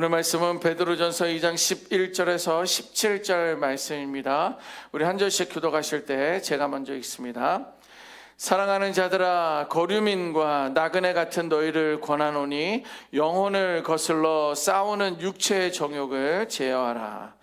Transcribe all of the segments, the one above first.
오늘 말씀은 베드로전서 2장 11절에서 17절 말씀입니다. 우리 한 절씩 교도가실 때 제가 먼저 읽습니다. 사랑하는 자들아 거류민과 나그네 같은 너희를 권하노니 영혼을 거슬러 싸우는 육체의 정욕을 제어하라.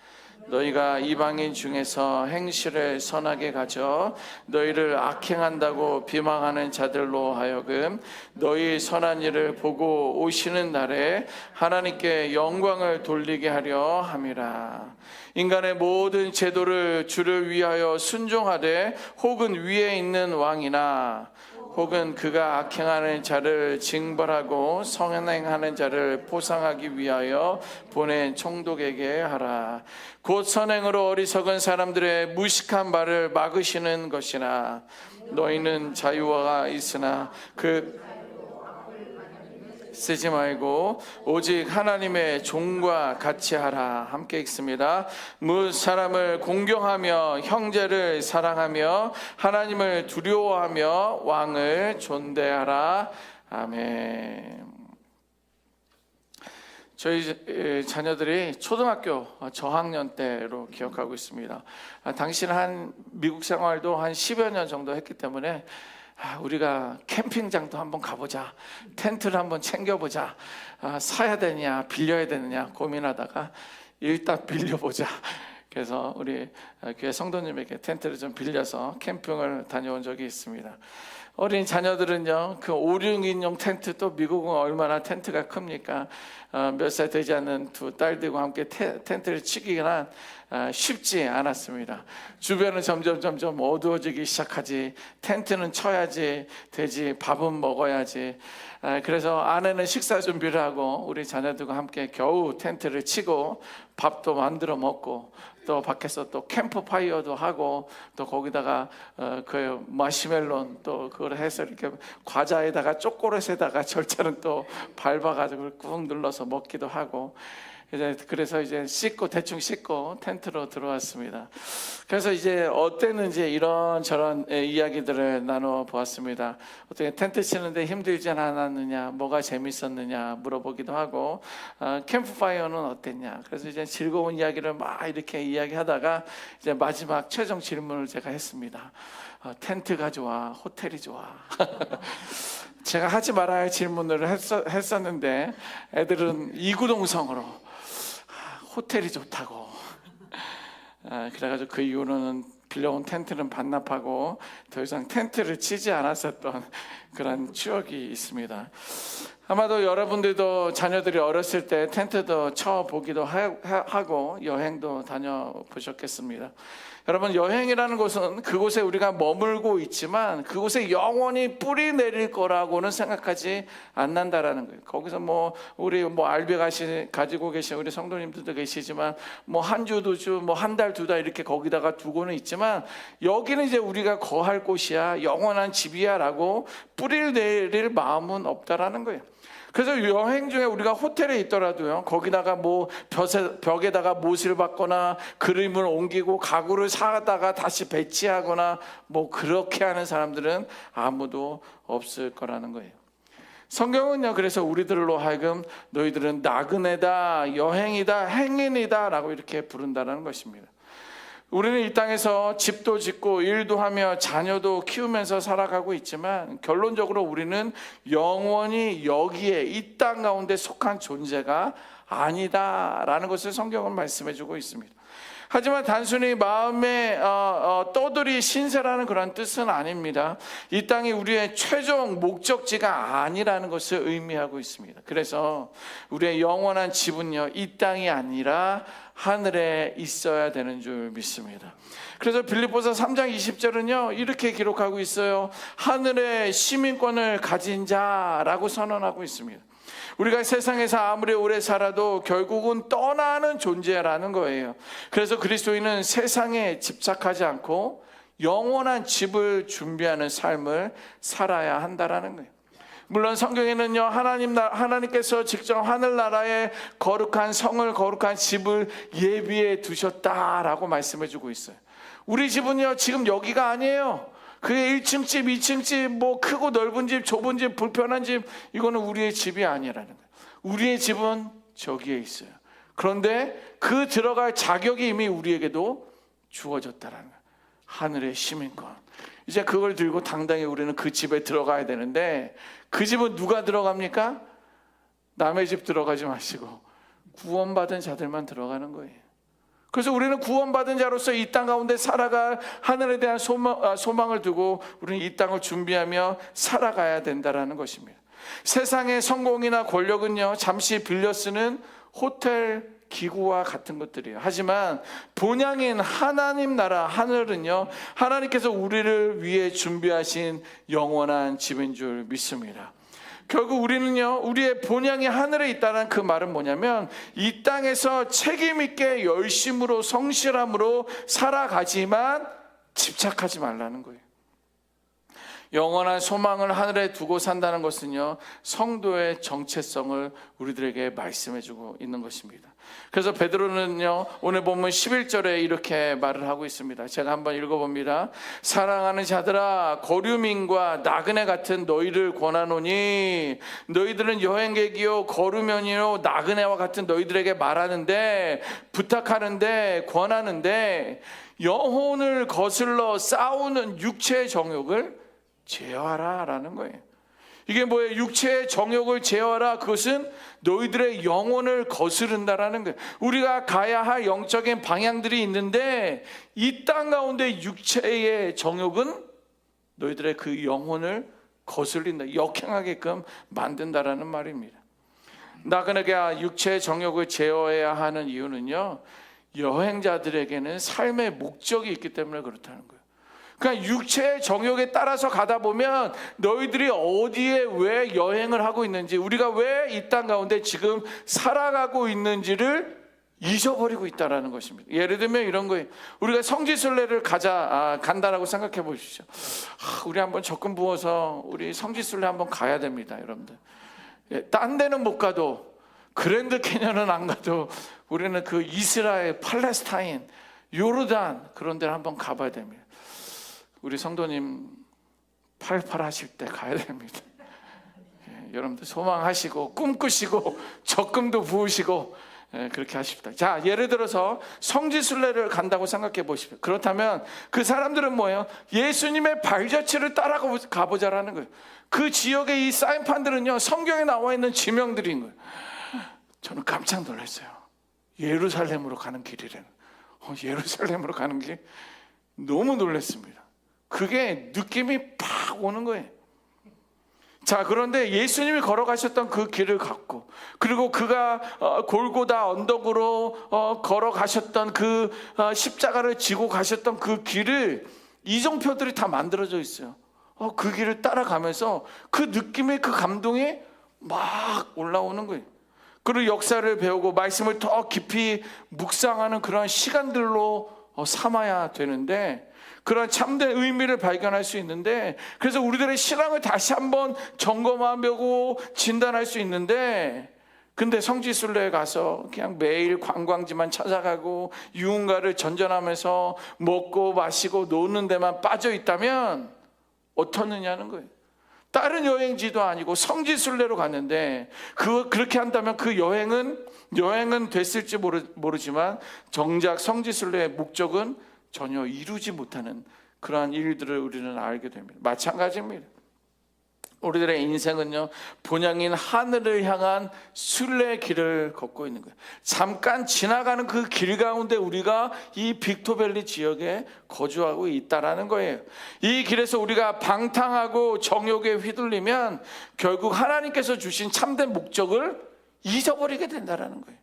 너희가 이방인 중에서 행실을 선하게 가져 너희를 악행한다고 비방하는 자들로 하여금 너희 선한 일을 보고 오시는 날에 하나님께 영광을 돌리게 하려 함이라. 인간의 모든 제도를 주를 위하여 순종하되 혹은 위에 있는 왕이나 혹은 그가 악행하는 자를 징벌하고 성행하는 자를 보상하기 위하여 보낸 총독에게 하라. 곧 선행으로 어리석은 사람들의 무식한 말을 막으시는 것이나 너희는 자유가 있으나 그 쓰지 말고 오직 하나님의 종과 같이 하라 함께 읽습니다. 무 사람을 공경하며 형제를 사랑하며 하나님을 두려워하며 왕을 존대하라 아멘. 저희 에, 자녀들이 초등학교 저학년 때로 기억하고 있습니다. 아, 당시는 한 미국 생활도 한 10여 년 정도 했기 때문에 아, 우리가 캠핑장도 한번 가보자. 텐트를 한번 챙겨보자. 아, 사야 되냐, 빌려야 되느냐 고민하다가 일단 빌려보자. 그래서 우리 아, 교회 성도님에게 텐트를 좀 빌려서 캠핑을 다녀온 적이 있습니다. 어린 자녀들은요, 그 5, 6인용 텐트 또 미국은 얼마나 텐트가 큽니까? 어, 몇살 되지 않는 두 딸들과 함께 텐- 텐트를 치기는 아, 쉽지 않았습니다. 주변은 점점 점점 어두워지기 시작하지. 텐트는 쳐야지 되지. 밥은 먹어야지. 아, 그래서 아내는 식사 준비를 하고 우리 자녀들과 함께 겨우 텐트를 치고 밥도 만들어 먹고 또 밖에서 또 캠프 파이어도 하고 또 거기다가 어, 그 마시멜론 또그 걸 해서 이렇게 과자에다가 초콜릿에다가 절차는 또 밟아가지고 꾹 눌러서 먹기도 하고 그래서 이제 씻고 대충 씻고 텐트로 들어왔습니다. 그래서 이제 어땠는지 이런 저런 예, 이야기들을 나눠 보았습니다. 어떻게 텐트 치는데 힘들지 않았느냐, 뭐가 재밌었느냐 물어보기도 하고 어, 캠프파이어는 어땠냐. 그래서 이제 즐거운 이야기를 막 이렇게 이야기하다가 이제 마지막 최종 질문을 제가 했습니다. 어, 텐트가 좋아, 호텔이 좋아. 제가 하지 말아야 할 질문을 했었, 했었는데 애들은 이구동성으로 아, 호텔이 좋다고. 아, 그래가지고 그 이후로는 빌려온 텐트는 반납하고 더 이상 텐트를 치지 않았었던 그런 추억이 있습니다. 아마도 여러분들도 자녀들이 어렸을 때 텐트도 쳐 보기도 하고 여행도 다녀 보셨겠습니다. 여러분 여행이라는 곳은 그곳에 우리가 머물고 있지만 그곳에 영원히 뿌리 내릴 거라고는 생각하지 않는다라는 거예요. 거기서 뭐 우리 뭐 알베 가시 가지고 계신 우리 성도님들도 계시지만 뭐 한 주 두 주 뭐 한 달 두 달 이렇게 거기다가 두고는 있지만 여기는 이제 우리가 거할 곳이야 영원한 집이야 라고 뿌리를 내릴 마음은 없다라는 거예요. 그래서 여행 중에 우리가 호텔에 있더라도요, 거기다가 뭐 벽에, 벽에다가 못을 박거나 그림을 옮기고 가구를 사다가 다시 배치하거나 뭐 그렇게 하는 사람들은 아무도 없을 거라는 거예요. 성경은요, 그래서 우리들로 하여금 너희들은 나그네다, 여행이다, 행인이다 라고 이렇게 부른다는 것입니다. 우리는 이 땅에서 집도 짓고 일도 하며 자녀도 키우면서 살아가고 있지만 결론적으로 우리는 영원히 여기에 이 땅 가운데 속한 존재가 아니다라는 것을 성경은 말씀해 주고 있습니다. 하지만 단순히 마음에 어, 어, 떠들이 신세라는 그런 뜻은 아닙니다. 이 땅이 우리의 최종 목적지가 아니라는 것을 의미하고 있습니다. 그래서 우리의 영원한 집은요, 이 땅이 아니라 하늘에 있어야 되는 줄 믿습니다. 그래서 빌립보서 3장 20절은요, 이렇게 기록하고 있어요. 하늘의 시민권을 가진 자라고 선언하고 있습니다. 우리가 세상에서 아무리 오래 살아도 결국은 떠나는 존재라는 거예요. 그래서 그리스도인은 세상에 집착하지 않고 영원한 집을 준비하는 삶을 살아야 한다라는 거예요. 물론 성경에는요 하나님 하나님께서 직접 하늘 나라에 거룩한 성을 거룩한 집을 예비해 두셨다라고 말씀해 주고 있어요. 우리 집은요 지금 여기가 아니에요. 그의 1층 집, 2층 집, 뭐 크고 넓은 집, 좁은 집, 불편한 집, 이거는 우리의 집이 아니라는 거예요. 우리의 집은 저기에 있어요. 그런데 그 들어갈 자격이 이미 우리에게도 주어졌다라는 거예요. 하늘의 시민권. 이제 그걸 들고 당당히 우리는 그 집에 들어가야 되는데 그 집은 누가 들어갑니까? 남의 집 들어가지 마시고 구원받은 자들만 들어가는 거예요. 그래서 우리는 구원받은 자로서 이 땅 가운데 살아갈 하늘에 대한 소망, 아, 소망을 두고 우리는 이 땅을 준비하며 살아가야 된다라는 것입니다. 세상의 성공이나 권력은요 잠시 빌려 쓰는 호텔 기구와 같은 것들이에요. 하지만 본향인 하나님 나라 하늘은요 하나님께서 우리를 위해 준비하신 영원한 집인 줄 믿습니다. 결국 우리는요, 우리의 본향이 하늘에 있다는 그 말은 뭐냐면, 이 땅에서 책임 있게 열심으로 성실함으로 살아가지만 집착하지 말라는 거예요. 영원한 소망을 하늘에 두고 산다는 것은요, 성도의 정체성을 우리들에게 말씀해 주고 있는 것입니다. 그래서 베드로는요, 오늘 보면 11절에 이렇게 말을 하고 있습니다. 제가 한번 읽어봅니다. 사랑하는 자들아, 거류민과 나그네 같은 너희를 권하노니, 너희들은 여행객이요, 거류면이요, 나그네와 같은 너희들에게 말하는데, 부탁하는데, 권하는데, 영혼을 거슬러 싸우는 육체의 정욕을 제어하라 라는 거예요. 이게 뭐예요? 육체의 정욕을 제어하라. 그것은 너희들의 영혼을 거스른다라는 거예요. 우리가 가야 할 영적인 방향들이 있는데 이 땅 가운데 육체의 정욕은 너희들의 그 영혼을 거슬린다. 역행하게끔 만든다라는 말입니다. 나그네가 육체의 정욕을 제어해야 하는 이유는요. 여행자들에게는 삶의 목적이 있기 때문에 그렇다는 거예요. 그러니까 육체의 정욕에 따라서 가다 보면 너희들이 어디에 왜 여행을 하고 있는지 우리가 왜 이 땅 가운데 지금 살아가고 있는지를 잊어버리고 있다라는 것입니다. 예를 들면 이런 거예요. 우리가 성지순례를 가자 아, 간다라고 생각해 보십시오. 아, 우리 한번 적금 부어서 우리 성지순례 한번 가야 됩니다, 여러분들. 예, 딴 데는 못 가도 그랜드 캐년은 안 가도 우리는 그 이스라엘, 팔레스타인, 요르단 그런 데를 한번 가봐야 됩니다. 우리 성도님 팔팔 하실 때 가야 됩니다. 예, 여러분들 소망하시고 꿈꾸시고 적금도 부으시고 예, 그렇게 하십니다. 자, 예를 들어서 성지순례를 간다고 생각해 보십시오. 그렇다면 그 사람들은 뭐예요? 예수님의 발자취를 따라 가보자라는 거예요. 그 지역의 이 사인판들은요, 성경에 나와 있는 지명들인 거예요. 저는 깜짝 놀랐어요. 예루살렘으로 가는 길이래는. 어, 예루살렘으로 가는 길 너무 놀랐습니다. 그게 느낌이 팍 오는 거예요. 자, 그런데 예수님이 걸어가셨던 그 길을 갖고, 그리고 그가 어, 골고다 언덕으로 어, 걸어가셨던 그 어, 십자가를 지고 가셨던 그 길을 이정표들이 다 만들어져 있어요. 어, 그 길을 따라가면서 그 느낌의 그 감동이 막 올라오는 거예요. 그리고 역사를 배우고 말씀을 더 깊이 묵상하는 그런 시간들로 어, 삼아야 되는데, 그런 참된 의미를 발견할 수 있는데 그래서 우리들의 신앙을 다시 한번 점검하고 진단할 수 있는데 근데 성지순례에 가서 그냥 매일 관광지만 찾아가고 유흥가를 전전하면서 먹고 마시고 노는 데만 빠져 있다면 어떻느냐는 거예요. 다른 여행지도 아니고 성지순례로 갔는데 그 그렇게 한다면 그 여행은 여행은 됐을지 모르, 모르지만 정작 성지순례의 목적은 전혀 이루지 못하는 그러한 일들을 우리는 알게 됩니다. 마찬가지입니다. 우리들의 인생은요, 본향인 하늘을 향한 순례 길을 걷고 있는 거예요. 잠깐 지나가는 그 길 가운데 우리가 이 빅토밸리 지역에 거주하고 있다라는 거예요. 이 길에서 우리가 방탕하고 정욕에 휘둘리면 결국 하나님께서 주신 참된 목적을 잊어버리게 된다라는 거예요.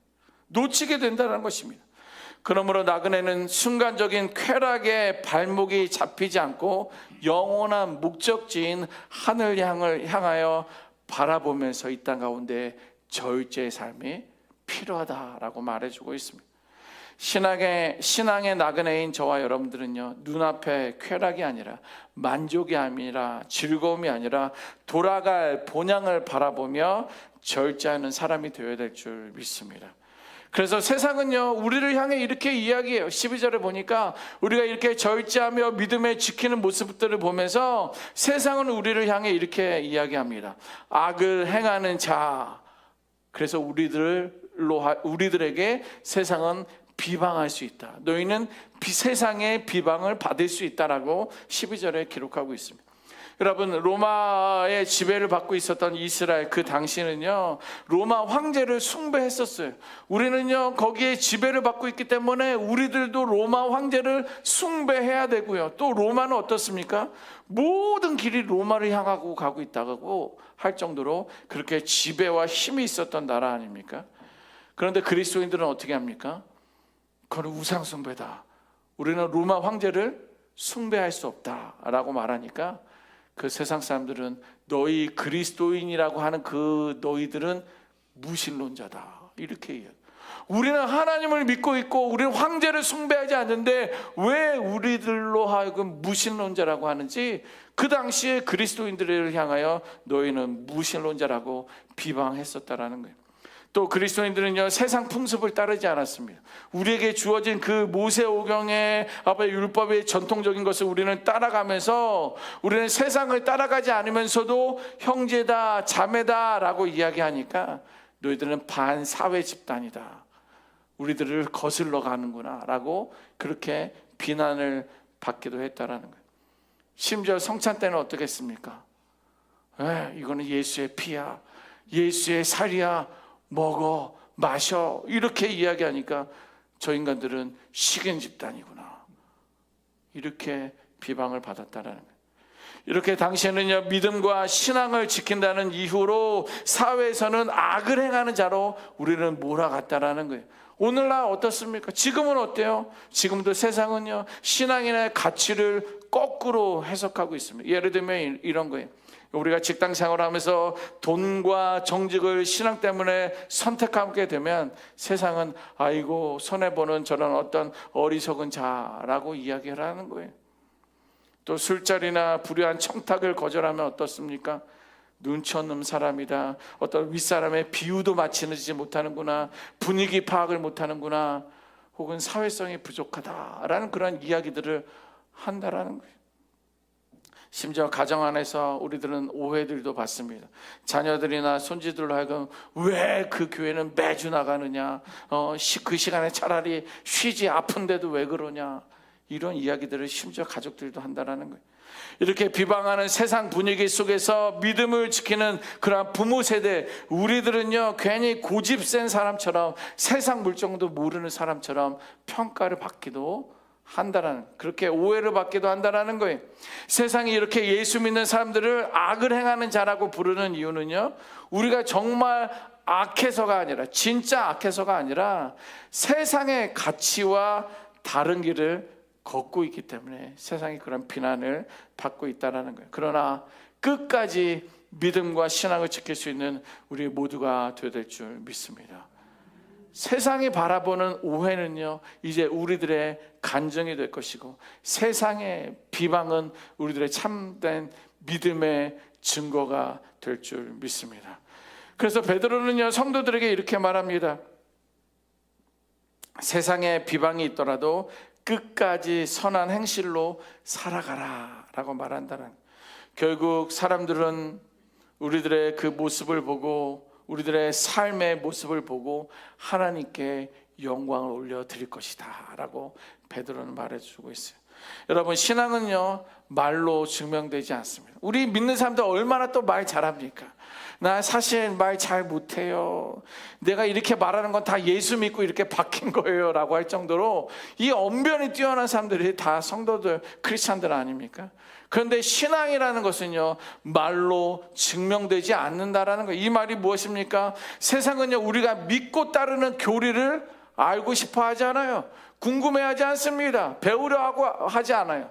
놓치게 된다는 것입니다. 그러므로 나그네는 순간적인 쾌락에 발목이 잡히지 않고 영원한 목적지인 하늘 향을 향하여 바라보면서 이 땅 가운데 절제의 삶이 필요하다라고 말해주고 있습니다. 신앙의 신앙의 나그네인 저와 여러분들은요 눈앞에 쾌락이 아니라 만족이 아니라 즐거움이 아니라 돌아갈 본향을 바라보며 절제하는 사람이 되어야 될 줄 믿습니다. 그래서 세상은요, 우리를 향해 이렇게 이야기해요. 12절에 보니까 우리가 이렇게 절제하며 믿음에 지키는 모습들을 보면서 세상은 우리를 향해 이렇게 이야기합니다. 악을 행하는 자. 그래서 우리들로 하- 우리들에게 세상은 비방할 수 있다. 너희는 비- 세상의 비방을 받을 수 있다라고 12절에 기록하고 있습니다. 여러분 로마의 지배를 받고 있었던 이스라엘 그 당시는요 로마 황제를 숭배했었어요. 우리는요 거기에 지배를 받고 있기 때문에 우리들도 로마 황제를 숭배해야 되고요. 또 로마는 어떻습니까? 모든 길이 로마를 향하고 가고 있다고 할 정도로 그렇게 지배와 힘이 있었던 나라 아닙니까? 그런데 그리스도인들은 어떻게 합니까? 그건 우상 숭배다. 우리는 로마 황제를 숭배할 수 없다라고 말하니까 그 세상 사람들은 너희 그리스도인이라고 하는 그 너희들은 무신론자다. 이렇게 얘기해요. 우리는 하나님을 믿고 있고 우리는 황제를 숭배하지 않는데 왜 우리들로 하여금 무신론자라고 하는지 그 당시에 그리스도인들을 향하여 너희는 무신론자라고 비방했었다라는 거예요. 또 그리스도인들은요 세상 풍습을 따르지 않았습니다. 우리에게 주어진 그 모세 오경의 아버의 율법의 전통적인 것을 우리는 따라가면서 우리는 세상을 따라가지 않으면서도 형제다 자매다라고 이야기하니까 너희들은 반사회 집단이다. 우리들을 거슬러 가는구나라고 그렇게 비난을 받기도 했다라는 거예요. 심지어 성찬 때는 어떻겠습니까? 에, 이거는 예수의 피야, 예수의 살이야. 먹어, 마셔 이렇게 이야기하니까 저 인간들은 식인 집단이구나. 이렇게 비방을 받았다라는 거예요. 이렇게 당시에는요 믿음과 신앙을 지킨다는 이유로 사회에서는 악을 행하는 자로 우리는 몰아갔다라는 거예요. 오늘날 어떻습니까? 지금은 어때요? 지금도 세상은요 신앙이나 가치를 거꾸로 해석하고 있습니다. 예를 들면 이런 거예요. 우리가 직장 생활하면서 돈과 정직을 신앙 때문에 선택하게 되면 세상은 아이고 손해 보는 저런 어떤 어리석은 자라고 이야기를 하는 거예요. 또 술자리나 불의한 청탁을 거절하면 어떻습니까? 눈치 없는 사람이다. 어떤 윗사람의 비유도 맞추지 못하는구나. 분위기 파악을 못하는구나. 혹은 사회성이 부족하다라는 그런 이야기들을 한다라는 거예요. 심지어 가정 안에서 우리들은 오해들도 받습니다. 자녀들이나 손지들로 하여금 왜 그 교회는 매주 나가느냐? 어, 시- 그 시간에 차라리 쉬지 아픈데도 왜 그러냐? 이런 이야기들을 심지어 가족들도 한다라는 거예요. 이렇게 비방하는 세상 분위기 속에서 믿음을 지키는 그러한 부모 세대 우리들은요 괜히 고집 센 사람처럼 세상 물정도 모르는 사람처럼 평가를 받기도 한다라는 그렇게 오해를 받기도 한다라는 거예요. 세상이 이렇게 예수 믿는 사람들을 악을 행하는 자라고 부르는 이유는요. 우리가 정말 악해서가 아니라 진짜 악해서가 아니라 세상의 가치와 다른 길을 걷고 있기 때문에 세상이 그런 비난을 받고 있다라는 거예요. 그러나 끝까지 믿음과 신앙을 지킬 수 있는 우리 모두가 되어야 될 줄 믿습니다. 세상이 바라보는 오해는요, 이제 우리들의 간정이 될 것이고, 세상의 비방은 우리들의 참된 믿음의 증거가 될 줄 믿습니다. 그래서 베드로는요, 성도들에게 이렇게 말합니다. 세상에 비방이 있더라도 끝까지 선한 행실로 살아가라 라고 말한다는 결국 사람들은 우리들의 그 모습을 보고 우리들의 삶의 모습을 보고 하나님께 영광을 올려 드릴 것이다 라고 베드로는 말해 주고 있어요 여러분 신앙은요 말로 증명되지 않습니다 우리 믿는 사람들 얼마나 또 말 잘합니까 나 사실 말 잘 못해요. 내가 이렇게 말하는 건 다 예수 믿고 이렇게 바뀐 거예요. 라고 할 정도로 이 언변이 뛰어난 사람들이 다 성도들, 크리스찬들 아닙니까? 그런데 신앙이라는 것은요, 말로 증명되지 않는다라는 거예요. 이 말이 무엇입니까? 세상은요, 우리가 믿고 따르는 교리를 알고 싶어 하지 않아요. 궁금해 하지 않습니다. 배우려 하고 하지 않아요.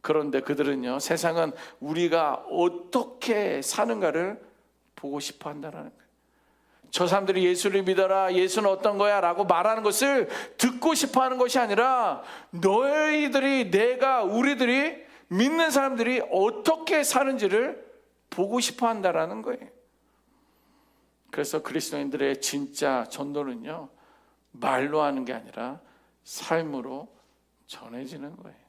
그런데 그들은요, 세상은 우리가 어떻게 사는가를 보고 싶어 한다는 거예요. 저 사람들이 예수를 믿어라. 예수는 어떤 거야? 라고 말하는 것을 듣고 싶어 하는 것이 아니라 너희들이 내가 우리들이 믿는 사람들이 어떻게 사는지를 보고 싶어 한다라는 거예요. 그래서 그리스도인들의 진짜 전도는요. 말로 하는 게 아니라 삶으로 전해지는 거예요.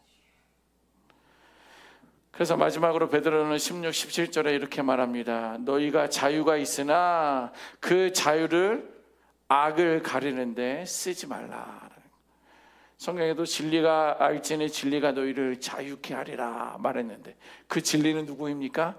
그래서 마지막으로 베드로는 16, 17절에 이렇게 말합니다. 너희가 자유가 있으나 그 자유를 악을 가리는데 쓰지 말라. 성경에도 진리가 알지니 진리가 너희를 자유케 하리라 말했는데 그 진리는 누구입니까?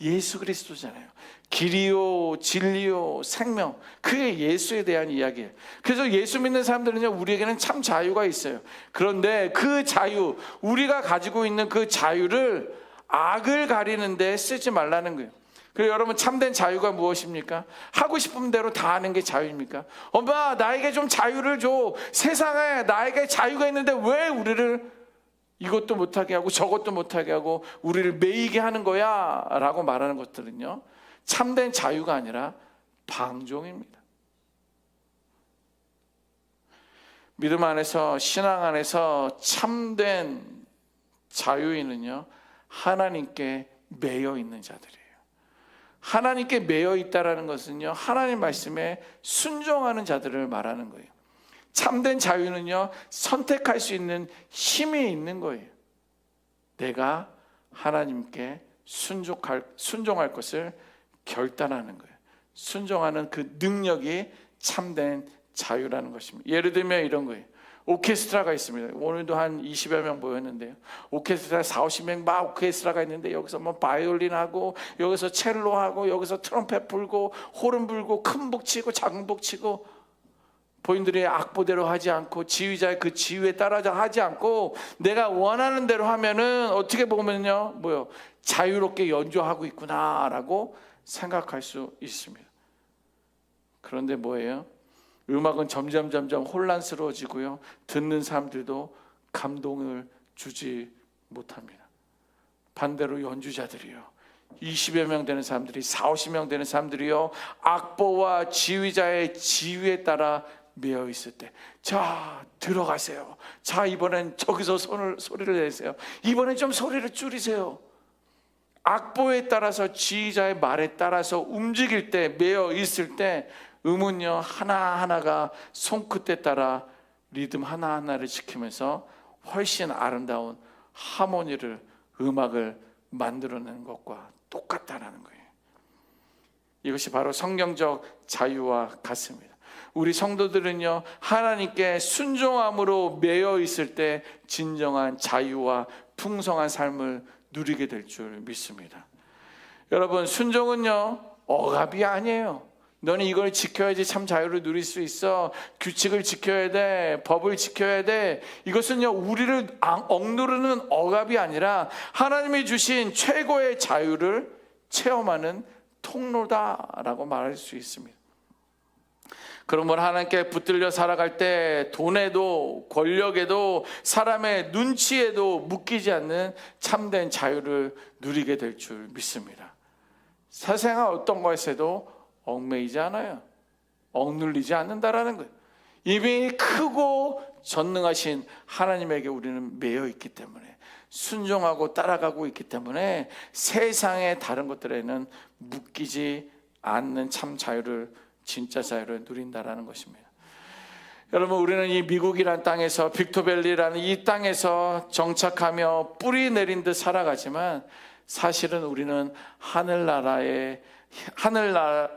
예수 그리스도잖아요. 길이요, 진리요, 생명. 그게 예수에 대한 이야기예요. 그래서 예수 믿는 사람들은요, 우리에게는 참 자유가 있어요. 그런데 그 자유, 우리가 가지고 있는 그 자유를 악을 가리는데 쓰지 말라는 거예요. 그리고 여러분 참된 자유가 무엇입니까? 하고 싶은 대로 다 하는 게 자유입니까? 엄마 나에게 좀 자유를 줘. 세상에 나에게 자유가 있는데 왜 우리를 이것도 못하게 하고 저것도 못하게 하고 우리를 매이게 하는 거야 라고 말하는 것들은요 참된 자유가 아니라 방종입니다 믿음 안에서 신앙 안에서 참된 자유인은요 하나님께 매여 있는 자들이에요 하나님께 매여 있다라는 것은요 하나님 말씀에 순종하는 자들을 말하는 거예요 참된 자유는요, 선택할 수 있는 힘이 있는 거예요. 내가 하나님께 순종할, 순종할 것을 결단하는 거예요. 순종하는 그 능력이 참된 자유라는 것입니다. 예를 들면 이런 거예요. 오케스트라가 있습니다. 오늘도 한 20여 명 모였는데요. 오케스트라 4, 50명 막 오케스트라가 있는데 여기서 뭐 바이올린 하고 여기서 첼로 하고 여기서 트럼펫 불고 호른 불고 큰 북 치고 작은 북 치고 본인들의 악보대로 하지 않고 지휘자의 그 지휘에 따라서 하지 않고 내가 원하는 대로 하면은 어떻게 보면요 뭐요 자유롭게 연주하고 있구나라고 생각할 수 있습니다. 그런데 뭐예요? 음악은 점점 점점 혼란스러워지고요 듣는 사람들도 감동을 주지 못합니다. 반대로 연주자들이요. 20여 명 되는 사람들이 4, 50명 되는 사람들이요. 악보와 지휘자의 지휘에 따라 매여 있을 때, 자 들어가세요. 자 이번엔 저기서 손을 소리를 내세요. 이번엔 좀 소리를 줄이세요. 악보에 따라서 지휘자의 말에 따라서 움직일 때 매여 있을 때 음은요 하나 하나가 손끝에 따라 리듬 하나 하나를 지키면서 훨씬 아름다운 하모니를 음악을 만들어내는 것과 똑같다라는 거예요. 이것이 바로 성경적 자유와 같습니다. 우리 성도들은요, 하나님께 순종함으로 매여 있을 때 진정한 자유와 풍성한 삶을 누리게 될 줄 믿습니다. 여러분, 순종은요, 억압이 아니에요. 너는 이걸 지켜야지 참 자유를 누릴 수 있어. 규칙을 지켜야 돼. 법을 지켜야 돼. 이것은요, 우리를 억누르는 억압이 아니라 하나님이 주신 최고의 자유를 체험하는 통로다라고 말할 수 있습니다. 그러면 하나님께 붙들려 살아갈 때 돈에도 권력에도 사람의 눈치에도 묶이지 않는 참된 자유를 누리게 될 줄 믿습니다. 사생활 어떤 것에도 얽매이지 않아요. 억눌리지 않는다라는 거예요. 이미 크고 전능하신 하나님에게 우리는 매여 있기 때문에 순종하고 따라가고 있기 때문에 세상의 다른 것들에는 묶이지 않는 참 자유를 진짜 자유를 누린다라는 것입니다. 여러분 우리는 이 미국이란 땅에서 빅토밸리라는 이 땅에서 정착하며 뿌리 내린 듯 살아가지만 사실은 우리는 하늘나라의 하늘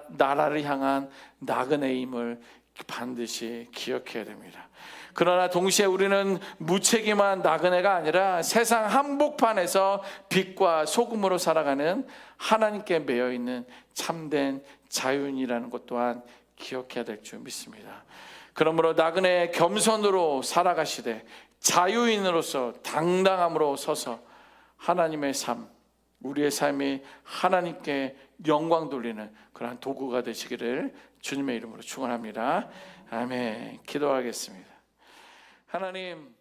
나라를 향한 나그네임을 반드시 기억해야 됩니다. 그러나 동시에 우리는 무책임한 나그네가 아니라 세상 한복판에서 빛과 소금으로 살아가는 하나님께 매여 있는 참된 자윤이라는 것 또한 기억해야 될 줄 믿습니다. 그러므로 나그네 겸손으로 살아가시되 자유인으로서 당당함으로 서서 하나님의 삶, 우리의 삶이 하나님께 영광 돌리는 그러한 도구가 되시기를 주님의 이름으로 축원합니다. 아멘. 기도하겠습니다. 하나님